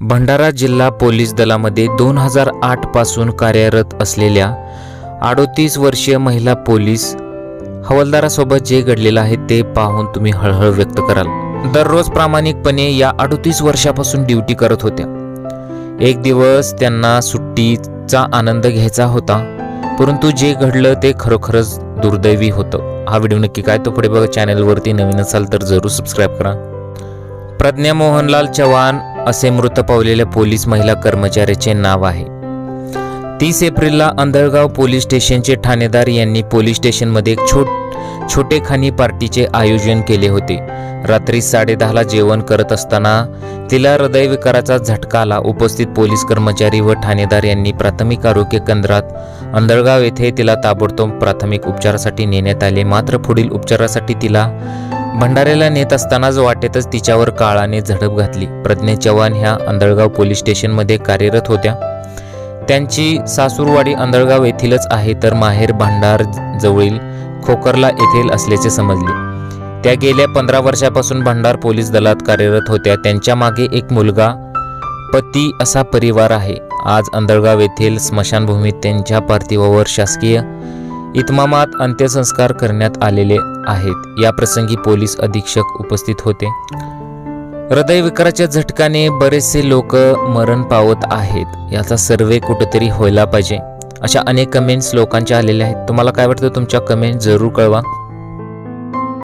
भंडारा जिल्हा पोलीस दलामध्ये दोन हजार आठपासून कार्यरत असलेल्या अडोतीस वर्षीय महिला पोलीस हवालदारासोबत जे घडलेलं आहे ते पाहून तुम्ही हळहळ व्यक्त कराल. दररोज प्रामाणिकपणे या अडोतीस वर्षापासून ड्युटी करत होत्या. एक दिवस त्यांना सुट्टीचा आनंद घ्यायचा होता परंतु जे घडलं ते खरोखरच दुर्दैवी होतं. हा व्हिडिओ नक्की काय तो पुढे बघा. चॅनलवरती नवीन असाल तर जरूर सबस्क्राईब करा. प्रज्ञा मोहनलाल चव्हाण असे मृत पावलेल्या पोलीस महिला कर्मचाऱ्याचे नाव आहे. तीस एप्रिलला अंधळगाव पोलीस स्टेशनचे ठाणेदार यांनी पोलीस स्टेशनमध्ये एक छोट छोटेखानी पार्टीचे आयोजन केले होते. रात्री साडेदहाला जेवण करत असताना तिला हृदयविकाराचा झटका आला. उपस्थित पोलीस कर्मचारी व ठाणेदार यांनी प्राथमिक आरोग्य केंद्रात अंधळगाव येथे तिला ताबडतोब प्राथमिक उपचारासाठी नेण्यात आले. मात्र पुढील उपचारासाठी तिला भंडाऱ्याला नेत असतानाच वाटेतच तिच्यावर काळाने झडप घातली. प्रज्ञा चव्हाण ह्या अंधळगाव पोलीस स्टेशनमध्ये कार्यरत होत्या. त्यांची सासूरवाडी अंधळगाव येथीलच आहे तर माहेर भांडार जवळील खोकरला येथील असल्याचे समजले. त्या गेल्या पंधरा वर्षापासून भंडार पोलीस दलात कार्यरत होत्या. त्यांच्या मागे एक मुलगा पती असा परिवार आहे. आज अंधळगाव येथील स्मशानभूमीत त्यांच्या पार्थिवावर शासकीय इतमामात अंत्यसंस्कार करण्यात आलेले आहेत. या प्रसंगी पोलीस अधीक्षक उपस्थित होते. हृदयविकाराच्या झटकाने बरेचसे लोक मरण पावत आहेत. याचा सर्वे कुठेतरी व्हायला पाहिजे. अशा अनेक कमेंट्स लोकांच्या आलेल्या आहेत. तुम्हाला काय वाटतं? तुमच्या कमेंट जरूर कळवा.